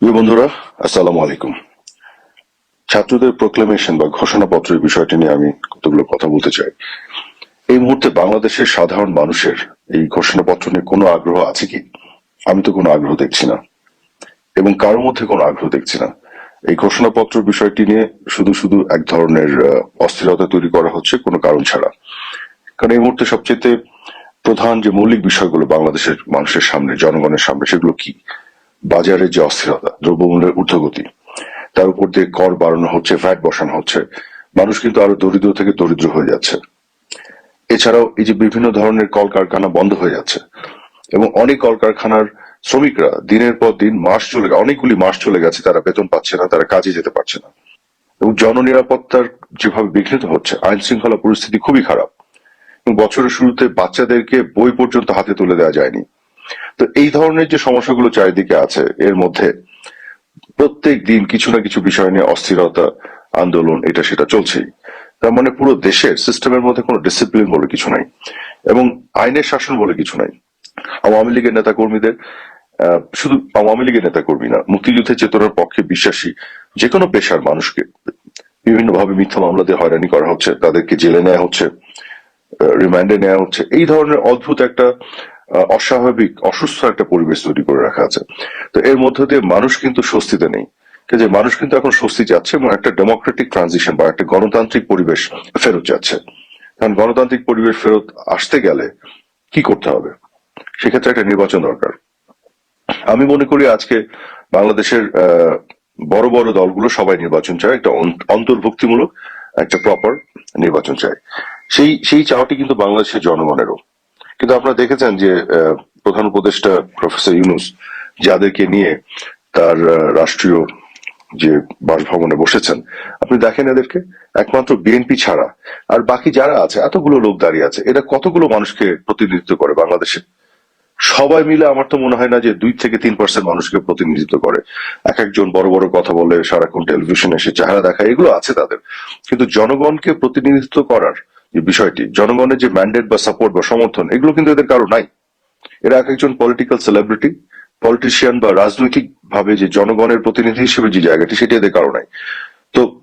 প্রিয় বন্ধুরা, আসসালামু আলাইকুম। ছাত্রদের প্রোক্লেমেশন বা ঘোষণাপত্রের বিষয়টি নিয়ে আমি কতগুলো কথা বলতে চাই। এই মুহূর্তে বাংলাদেশের সাধারণ মানুষের এই ঘোষণাপত্র নিয়ে কোনো আগ্রহ আছে কি? আমি তো কোনো আগ্রহ দেখছি না। এবং কারোর মধ্যে কোনো আগ্রহ দেখছি না। এই ঘোষণাপত্র বিষয়টি নিয়ে শুধু শুধু এক ধরনের অস্থিরতা তৈরি করা হচ্ছে কোনো কারণ ছাড়া। কারণ এই মুহূর্তে সবচেয়ে প্রধান যে মৌলিক বিষয়গুলো বাংলাদেশের মানুষের সামনে, জনগণের সামনে, সেগুলো কি? বাজারের যে অস্থিরতা, দ্রব্যমূল্যের ঊর্ধ্বগতি, তার উপর দিয়ে কর বাড়ানো হচ্ছে ভ্যাট বসানো হচ্ছে, মানুষ কিন্তু আরও দরিদ্র থেকে দরিদ্র হয়ে যাচ্ছে। এছাড়াও এই যে বিভিন্ন ধরনের কলকারখানা বন্ধ হয়ে যাচ্ছে এবং অনেক কলকারখানার শ্রমিকরা দিনের পর দিন মাস চলে অনেকগুলি মাস চলে গেছে, তারা বেতন পাচ্ছে না, তারা কাজে যেতে পারছে না। এবং জননিরাপত্তার যেভাবে বিঘ্নিত হচ্ছে আইন শৃঙ্খলা পরিস্থিতি খুবই খারাপ। এবং বছরের শুরুতে বাচ্চাদেরকে বই পর্যন্ত হাতে তুলে দেওয়া যায়নি। তো এই ধরনের যে সমস্যাগুলো চারিদিকে আছে, এর মধ্যে প্রত্যেক দিন কিছু না কিছু বিষয় নিয়ে অস্থিরতা, আন্দোলন, এটা সেটা চলছেই। তার মানে পুরো দেশের সিস্টেমের মধ্যে কোনো ডিসিপ্লিন বলে কিছু নাই এবং আইনের শাসন বলে কিছু নাই। আওয়ামী লীগের নেতা কর্মীদের শুধু আওয়ামী লীগের নেতা কর্মী না, মুক্তিযুদ্ধের চেতনার পক্ষে বিশ্বাসী যে কোনো পেশার মানুষকে বিভিন্নভাবে মিথ্যা মামলা দিয়ে হয়রানি করা হচ্ছে, তাদেরকে জেলে নেওয়া হচ্ছে রিমান্ডে নেওয়া হচ্ছে। এই ধরনের অদ্ভুত একটা অস্বাভাবিক, অসুস্থ একটা পরিবেশ তৈরি করে রাখা আছে। তো এর মধ্য দিয়ে মানুষ কিন্তু স্বস্তিতে নেই। যে মানুষ কিন্তু এখন স্বস্তি যাচ্ছে এবং একটা ডেমোক্রেটিক ট্রানজিশন বা একটা গণতান্ত্রিক পরিবেশ ফেরত যাচ্ছে কারণ গণতান্ত্রিক পরিবেশ ফেরত আসতে গেলে কি করতে হবে? সেক্ষেত্রে একটা নির্বাচন দরকার। আমি মনে করি আজকে বাংলাদেশের বড় বড় দলগুলো সবাই নির্বাচন চায়। একটা অন্তর্ভুক্তিমূলক, একটা প্রপার নির্বাচন চায়। সেই সেই চাওয়াটি কিন্তু বাংলাদেশের জনগণেরও। কিন্তু আপনারা দেখেছেন যে প্রধান উপদেষ্টা প্রফেসর ইউনুস যাদেরকে নিয়ে তার রাষ্ট্রীয় যে বাসভবনে বসেছেন, আপনি দেখেন এদেরকে? একমাত্র বিএনপি ছাড়া। আর বাকি যারা আছে, এতগুলো লোক দাঁড়িয়ে আছে এটা কতগুলো মানুষকে প্রতিনিধিত্ব করে বাংলাদেশে? সবাই মিলে আমার তো মনে হয় না যে দুই থেকে তিন পার্সেন্ট মানুষকে প্রতিনিধিত্ব করে। এক একজন বড় বড় কথা বলে সারাক্ষণ টেলিভিশনে এসে চেহারা দেখায়, এগুলো আছে তাদের। কিন্তু জনগণকে প্রতিনিধিত্ব করার যে বিষয়টি, জনগণের যে ম্যান্ডেট বা সাপোর্ট বা সমর্থন, এগুলো কিন্তু এদের কারও নাই। এরা এক একজন পলিটিক্যাল সেলিব্রিটি পলিটিশিয়ান বা রাজনৈতিক ভাবে যে জনগণের প্রতিনিধি হিসেবে যে জায়গাটি, সেটি এদের কারও নাই। তো,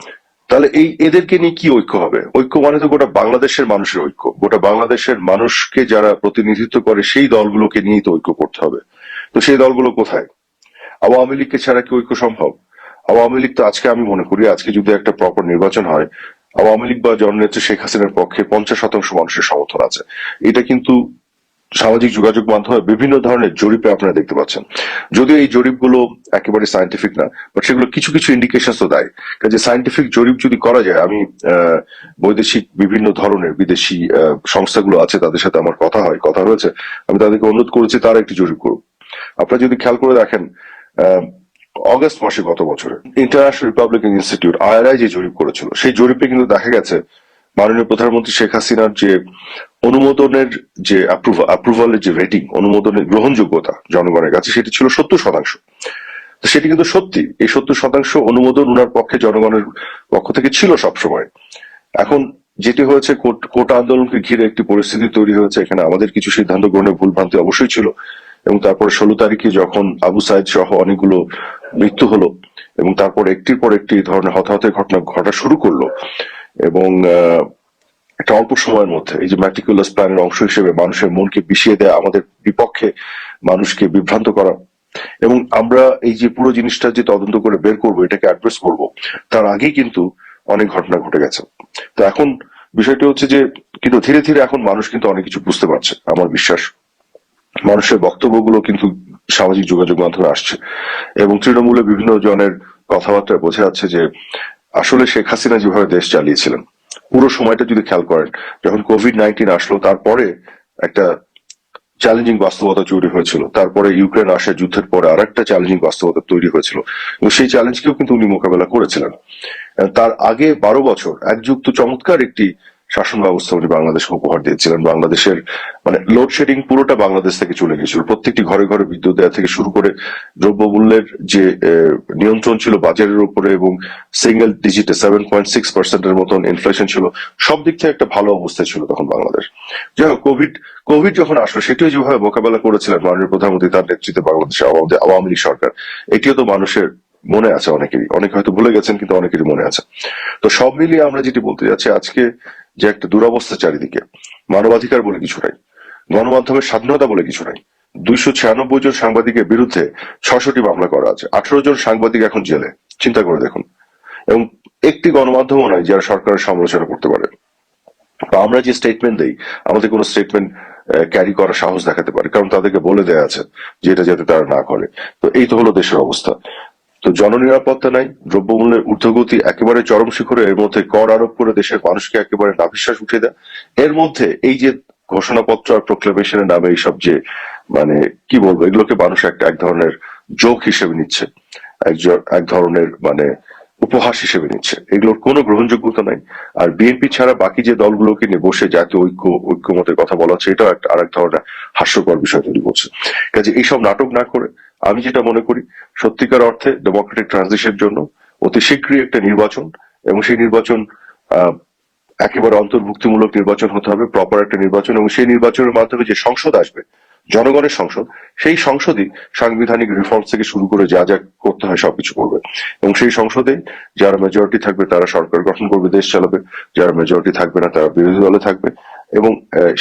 তাহলে এই এদেরকে নিয়ে কি ঐক্য হবে? ঐক্য মানে তো গোটা বাংলাদেশের মানুষের ঐক্য। গোটা বাংলাদেশের মানুষকে যারা প্রতিনিধিত্ব করে, সেই দলগুলোকে নিয়েই তো ঐক্য করতে হবে। তো সেই দলগুলো কোথায়? আওয়ামী লীগকে ছাড়া কি ঐক্য সম্ভব? আওয়ামী লীগ তো আজকে আমি মনে করি, আজকে যদি একটা প্রপার নির্বাচন হয় আওয়ামী লীগ বা জননেত্রী শেখ হাসিনার পক্ষে পঞ্চাশ শতাংশ মানুষের সমর্থন আছে। এটা কিন্তু সামাজিক যোগাযোগ মাধ্যমে বিভিন্ন ধরনের জরিপে আপনারা দেখতে পাচ্ছেন। যদিও এই জরিপগুলো একেবারে সায়েন্টিফিক না বাট সেগুলো কিছু কিছু ইন্ডিকেশন তো দেয়। কাজে সায়েন্টিফিক জরিপ যদি করা যায়, আমি বৈদেশিক বিভিন্ন ধরনের বিদেশি সংস্থাগুলো আছে, তাদের সাথে আমার কথা হয়, কথা হয়েছে আমি তাদেরকে অনুরোধ করেছি তারা একটি জরিপ করুক। আপনারা যদি খেয়াল করে দেখেন অগস্ট মাসে গত বছরে। ইন্টারন্যাশনাল রিপাবলিকান ইনস্টিটিউট আইআরআই যে জরিপ করেছিল, সেই জরিপে কিন্তু দেখা গেছে, মাননীয় প্রধানমন্ত্রী শেখ হাসিনার যে অনুমোদনের যে অ্যাপ্রুভালের যে রেটিং অনুমোদনের গ্রহণযোগ্যতা জনগণের কাছে, সেটি ছিল সত্তর শতাংশ। সেটি কিন্তু সত্যি, এই সত্তর শতাংশ অনুমোদন উনার পক্ষে জনগণের পক্ষ থেকে ছিল সবসময়। এখন যেটি হয়েছে, কোট- আন্দোলনকে ঘিরে একটি পরিস্থিতি তৈরি হয়েছে, এখানে আমাদের কিছু সিদ্ধান্ত গ্রহণে ভুলভ্রান্তি অবশ্যই ছিল। এবং তারপরে ষোলো তারিখে যখন আবু সাইদ সহ অনেকগুলো মৃত্যু হলো এবং তারপর একটির পর একটি ধরনের হতাহতের ঘটনা ঘটা শুরু করল এবং একটা অল্প সময়ের মধ্যে এই যে ম্যাটিকুলাস প্ল্যানের অংশ হিসেবে মানুষের মনকে বিষিয়ে দেয়া, আমাদের বিপক্ষে মানুষকে বিভ্রান্ত করা এবং আমরা এই যে পুরো জিনিসটা যে তদন্ত করে বের করব, এটাকে অ্যাড্রেস করব, তার আগেই কিন্তু অনেক ঘটনা ঘটে গেছে। তো এখন বিষয়টি হচ্ছে যে, কিন্তু ধীরে ধীরে এখন মানুষ কিন্তু অনেক কিছু বুঝতে পারছে, আমার বিশ্বাস। মানুষের বক্তব্যগুলো কিন্তু সামাজিক যোগাযোগ মাধ্যমে আসছে। এবং তৃণমূলে বিভিন্ন জনের কথাবার্তায় বোঝা যাচ্ছে যে, আসলে শেখ হাসিনা যেভাবে দেশ চালিয়েছিলেন, পুরো সময়টা যদি খেয়াল করেন, যখন কোভিড নাইন্টিন আসলো, তারপরে একটা চ্যালেঞ্জিং বাস্তবতা তৈরি হয়েছিল। তারপরে ইউক্রেন আসে যুদ্ধের পরে আর একটা চ্যালেঞ্জিং বাস্তবতা তৈরি হয়েছিল। এবং সেই চ্যালেঞ্জকেও কিন্তু উনি মোকাবেলা করেছিলেন। তার আগে বারো বছর এক যুগ তো চমৎকার একটি শাসন ব্যবস্থা উনি বাংলাদেশকে উপহার দিয়েছিলেন। বাংলাদেশের মানে লোডশেডিং পুরোটা বাংলাদেশ থেকে চলে গেছিল। প্রত্যেকটি ঘরে ঘরে বিদ্যুৎ দেওয়া থেকে শুরু করে দ্রব্যমূল্যের যে নিয়ন্ত্রণ ছিল বাজারের উপরে এবং সিঙ্গেল ডিজিটে সেভেন পয়েন্ট সিক্স পার্সেন্টের মতন ইনফ্লেশন ছিল, সব দিক থেকে একটা ভালো অবস্থায় ছিল তখন বাংলাদেশ। যাই হোক কোভিড কোভিড যখন আসলো, সেটিও যেভাবে মোকাবেলা করেছিলেন মাননীয় প্রধানমন্ত্রী তার নেতৃত্বে বাংলাদেশের আওয়ামী- আওয়ামী লীগ সরকার, এটিও তো মানুষের মনে আছে অনেকেরই। অনেকে হয়তো ভুলে গেছেন, কিন্তু অনেকেরই মনে আছে। তো সব মিলিয়ে আমরা যেটি বলতে যাচ্ছি, আজকে যে একটা দুরবস্থা চারিদিকে, মানবাধিকার বলে কিছু নাই, গণমাধ্যমের স্বাধীনতা বলে কিছু নাই। দুইশো ছিয়ানব্বই জন সাংবাদিকের বিরুদ্ধে ছশোটি মামলা করা আছে। আঠারো জন সাংবাদিক এখন জেলে, চিন্তা করে দেখুন। এবং একটি গণমাধ্যমও নাই যারা সরকারের সমালোচনা করতে পারে। বা আমরা যে স্টেটমেন্ট দেই, আমাদের কোনো স্টেটমেন্ট ক্যারি করার সাহস দেখাতে পারে। কারণ তাদেরকে বলে দেয়া আছে যে এটা যাতে তারা না করে। তো এই তো হলো দেশের অবস্থা। তো জননিরাপত্তা নাই, দ্রব্যমূল্যের ঊর্ধ্বগতি একেবারে চরম শিখরে, এর মধ্যে কর আরোপ করে দেশের মানুষকে একেবারে নাভিশ্বাস উঠে দেয়। এর মধ্যে এই যে ঘোষণাপত্র আর প্রোক্লেমেশনের নামে এইসব যে মানে কি বলব, এগুলোকে মানুষ একটা, এক ধরনের জোক হিসেবে নিচ্ছে। একজন এক ধরনের মানে উপহাস হিসেবে নিচ্ছে। এগুলোর কোনো গ্রহণযোগ্যতা নাই। আর বিএনপি ছাড়া বাকি যে দলগুলোকে নিয়ে বসে জাতীয় ঐক্য, ঐক্যমতের কথা বলা হচ্ছে, এটাও একটা, আরেক ধরনের হাস্যকর বিষয় তৈরি করছে। কাজে এইসব নাটক না করে আমি যেটা মনে করি, সত্যিকার অর্থে ডেমোক্রেটিক ট্রানজিশনের জন্য অতি শীঘ্রই একটা নির্বাচন এবং সেই নির্বাচন একেবারে অন্তর্ভুক্তিমূলক নির্বাচন হতে হবে প্রপার একটা নির্বাচন এবং সেই নির্বাচনের মাধ্যমে যে সংসদ আসবে, জনগণের সংসদ, সেই সংসদই সাংবিধানিক রিফর্মস থেকে শুরু করে যা যা করতে হয় সবকিছু করবে। এবং সেই সংসদে যারা মেজরিটি থাকবে তারা সরকার গঠন করবে, দেশ চালাবে, যারা মেজরিটি থাকবে না তারা বিরোধী দলে থাকবে। এবং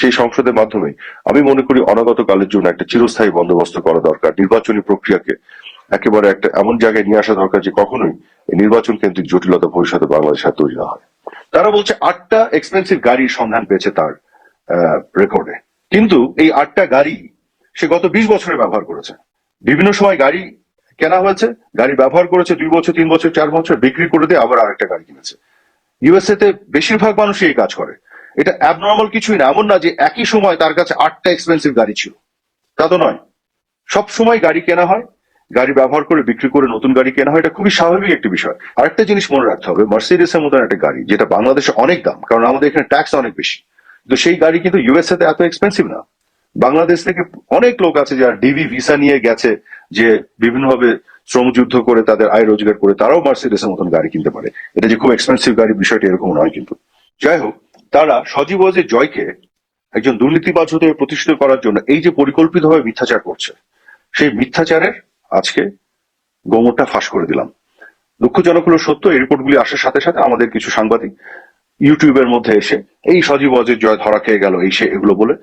সেই সংসদের মাধ্যমে আমি মনে করি অনাগত কালের জন্য একটা চিরস্থায়ী বন্দোবস্ত করা দরকার। নির্বাচনী প্রক্রিয়াকে একেবারে একটা এমন জায়গায় নিয়ে আসা দরকার যে কখনোই নির্বাচন কেন্দ্রিক জটিলতা ভবিষ্যতে বাংলাদেশে তৈরি না হয়। তারা বলছে আটটা এক্সপেন্সিভ গাড়ির সন্ধান পেয়েছে তার রেকর্ডে কিন্তু এই আটটা গাড়ি সে গত বিশ বছরে ব্যবহার করেছে। বিভিন্ন সময় গাড়ি কেনা হয়েছে, গাড়ি ব্যবহার করেছে দুই বছর, তিন বছর, চার বছর, বিক্রি করে দিয়ে আবার আরেকটা গাড়ি কিনেছে। ইউএসএ তে বেশিরভাগ মানুষই এই কাজ করে। এটা অ্যাবনর্মাল কিছুই না, এমন না যে একই সময় তার কাছে আটটা এক্সপেন্সিভ গাড়ি ছিল। তা তো নয়। সব সময় গাড়ি কেনা হয়, গাড়ি ব্যবহার করে বিক্রি করে নতুন গাড়ি কেনা হয়, এটা খুবই স্বাভাবিক একটি বিষয়। আরেকটা জিনিস মনে রাখতে হবে মার্সিডিসের মতন একটা গাড়ি, যেটা বাংলাদেশে অনেক দাম, কারণ আমাদের এখানে ট্যাক্স অনেক বেশি। তো সেই গাড়ি কিন্তু ইউএসএ তে এত এক্সপেন্সিভ না। বাংলাদেশ থেকে অনেক লোক আছে যারা ডিবি ভিসা নিয়ে গেছে, যে বিভিন্নভাবে শ্রমযুদ্ধ করে তাদের আয় রোজগার করে, তারাও মার্সিডিসের মতন গাড়ি কিনতে পারে। এটা যে খুব এক্সপেন্সিভ গাড়ি, বিষয়টি এরকম নয় কিন্তু। যাই হোক তারা সজীব ওয়াজের জয়কে একজন দুর্নীতিবাজ হতে প্রতিষ্ঠিত করার জন্য এই যে পরিকল্পিতভাবে মিথ্যাচার করছে, সেই মিথ্যাচারের আজকে গোমরটা ফাঁস করে দিলাম। দুঃখজনক হলো সত্য, এই রিপোর্টগুলি আসার সাথে সাথে আমাদের কিছু সাংবাদিক ইউটিউবের মধ্যে এসে এই সজীব ওয়াজের জয় ধরা খেয়ে গেল, এই সে এগুলো বলে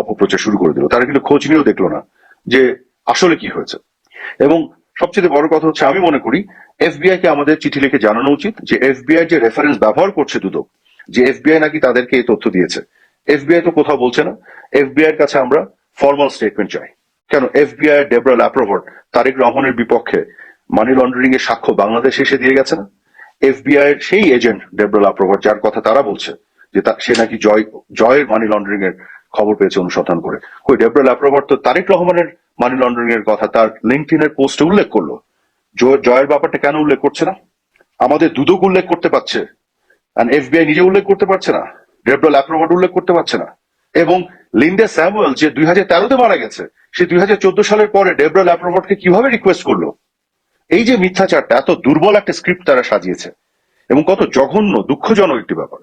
অপপ্রচার শুরু করে দিল। তারা কিন্তু খোঁজ নিয়েও দেখল না যে আসলে কি হয়েছে। এবং সবচেয়ে বড় কথা হচ্ছে, আমি মনে করি, এফবিআই কে আমাদের চিঠি লিখে জানানো উচিত যে, এফবিআই যে রেফারেন্স ব্যবহার করছে দুদক যে এফবিআই নাকি তাদেরকে এই তথ্য দিয়েছে। এফবিআই তো কোথাও বলছে না। এফবিআই এর কাছে আমরা ফর্মাল স্টেটমেন্ট চাই। কেন? এফবিআই ডেবরা ল্যাপ্রোভট তারেক রহমানের বিপক্ষে মানি লন্ডারিং এর সাক্ষ্য বাংলাদেশ এসে দিয়ে গেছে না? এফবিআই সেই এজেন্ট ডেবরা ল্যাপ্রোভট যার কথা তারা বলছে, যে সে নাকি জয় জয়ের মানি লন্ডারিং এর খবর পেয়েছে অনুসন্ধান করে। ওই ডেবরা ল্যাপ্রোভট তো তারেক রহমানের মানি লন্ডারিং এর কথা তার লিঙ্কটিন এর পোস্টে উল্লেখ করল। জয়ের ব্যাপারটা কেন উল্লেখ করছে না? আমাদের দুদক উল্লেখ করতে পারছে। এফবিআই নিজে উল্লেখ করতে পারছে না। ডেবরা ল্যাপ্রোভট উল্লেখ করতে পারছে না। এবং লিন্ডে স্যামুয়েল যে দুই হাজার তেরোতে মারা গেছে, সে দুই হাজার চোদ্দ সালের পরে ডেবরা ল্যাপ্রোভটকে কীভাবে রিকোয়েস্ট করল? এই যে মিথ্যাচারটা, এত দুর্বল একটা স্ক্রিপ্ট তারা সাজিয়েছে। এবং কত জঘন্য, দুঃখজনক একটি ব্যাপার।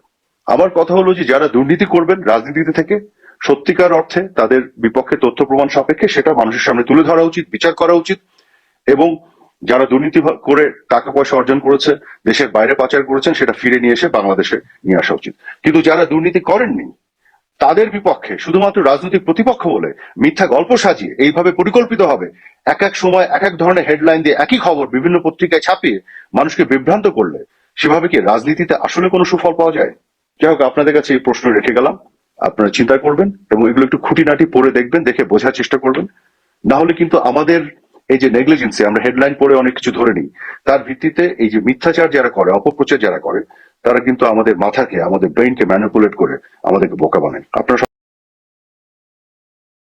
আমার কথা হলো যে যারা দুর্নীতি করবেন রাজনীতিতে থেকে, সত্যিকার অর্থে তাদের বিপক্ষে তথ্য প্রমাণ সাপেক্ষে সেটা মানুষের সামনে তুলে ধরা উচিত, বিচার করা উচিত। এবং যারা দুর্নীতি করে টাকা পয়সা অর্জন করেছে, দেশের বাইরে পাচার করেছেন, সেটা ফিরে নিয়ে এসে বাংলাদেশে নিয়ে আসা উচিত। কিন্তু যারা দুর্নীতি করেননি, তাদের বিপক্ষে শুধুমাত্র রাজনৈতিক প্রতিপক্ষ বলে মিথ্যা গল্প সাজিয়ে এইভাবে পরিকল্পিত হবে, এক এক সময় এক এক ধরনের হেডলাইন দিয়ে একই খবর বিভিন্ন পত্রিকায় ছাপিয়ে মানুষকে বিভ্রান্ত করলে, সেভাবে কি রাজনীতিতে আসলে কোনো সুফল পাওয়া যায়? যাই হোক, আপনাদের কাছে এই প্রশ্ন রেখে গেলাম। আপনারা চিন্তা করবেন এবং এগুলো একটু খুঁটিনাটি পড়ে দেখবেন, দেখে বোঝার চেষ্টা করবেন। না হলে কিন্তু আমাদের এই যে নেগলিজেন্সি আমরা হেডলাইন পড়ে অনেক কিছু ধরে নিই, তার ভিত্তিতে এই যে মিথ্যাচার যারা করে, অপপ্রচার যারা করে, তারা কিন্তু আমাদের মাথাকে, আমাদের ব্রেনকে ম্যানিপুলেট করে আমাদেরকে বোকা বানায়। আপনারা